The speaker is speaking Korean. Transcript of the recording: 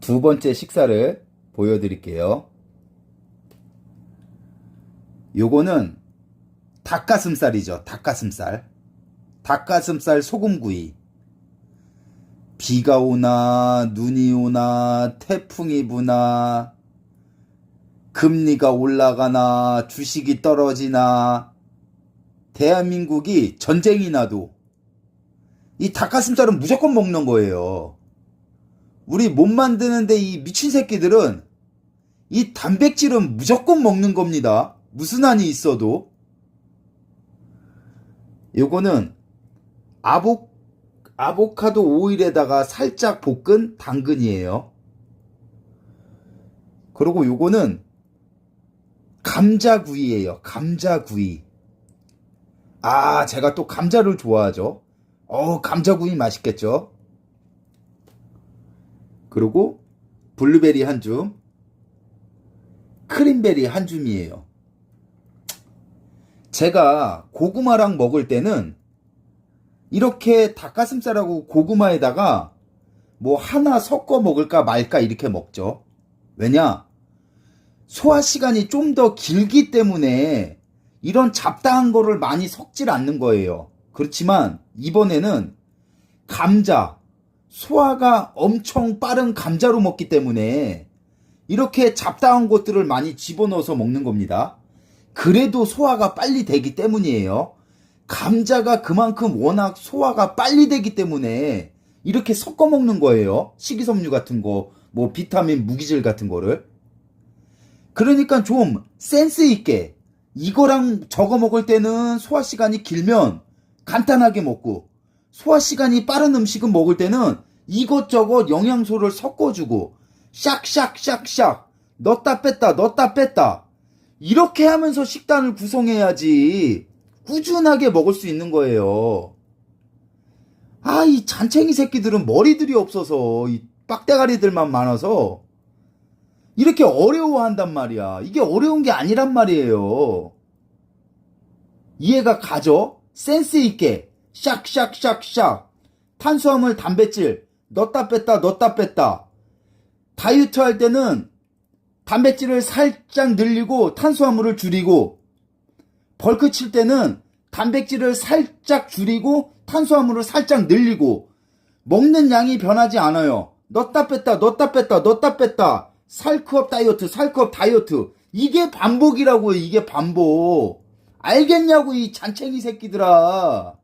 두 번째 식사를 보여드릴게요. 요거는 닭가슴살이죠. 닭가슴살. 닭가슴살 소금구이. 비가 오나, 눈이 오나, 태풍이 부나, 금리가 올라가나, 주식이 떨어지나, 대한민국이 전쟁이 나도 이 닭가슴살은 무조건 먹는 거예요. 우리 못 만드는데 이 미친 새끼들은 이 단백질은 무조건 먹는 겁니다. 무슨 한이 있어도. 요거는 아보, 아보카도 오일에다가 살짝 볶은 당근이에요. 그리고 요거는 감자구이예요. 감자구이. 아, 제가 또 감자를 좋아하죠. 어, 감자구이 맛있겠죠? 그리고 블루베리 한 줌, 크림베리 한 줌이에요. 제가 고구마랑 먹을 때는 이렇게 닭가슴살하고 고구마에다가 뭐 하나 섞어 먹을까 말까 이렇게 먹죠. 왜냐? 소화 시간이 좀 더 길기 때문에 이런 잡다한 거를 많이 섞질 않는 거예요. 그렇지만 이번에는 감자, 소화가 엄청 빠른 감자로 먹기 때문에 이렇게 잡다한 것들을 많이 집어넣어서 먹는 겁니다. 그래도 소화가 빨리 되기 때문이에요. 감자가 그만큼 워낙 소화가 빨리 되기 때문에 이렇게 섞어 먹는 거예요. 식이섬유 같은 거, 뭐 비타민, 무기질 같은 거를. 그러니까 좀 센스 있게 이거랑 저거 먹을 때는 소화 시간이 길면 간단하게 먹고 소화 시간이 빠른 음식은 먹을 때는 이것저것 영양소를 섞어주고 샥샥샥샥 넣었다 뺐다 넣었다 뺐다 이렇게 하면서 식단을 구성해야지 꾸준하게 먹을 수 있는 거예요. 아, 이 잔챙이 새끼들은 머리들이 없어서 이 빡대가리들만 많아서 이렇게 어려워한단 말이야. 이게 어려운 게 아니란 말이에요. 이해가 가죠? 센스 있게 샥샥샥샥 탄수화물 단백질 넣었다 뺐다 넣었다 뺐다 다이어트 할 때는 단백질을 살짝 늘리고 탄수화물을 줄이고 벌크 칠 때는 단백질을 살짝 줄이고 탄수화물을 살짝 늘리고 먹는 양이 변하지 않아요. 넣었다 뺐다 넣었다 뺐다 넣었다 뺐다 살크업 다이어트 살크업 다이어트 이게 반복이라고요. 이게 반복. 알겠냐고 이 잔챙이 새끼들아.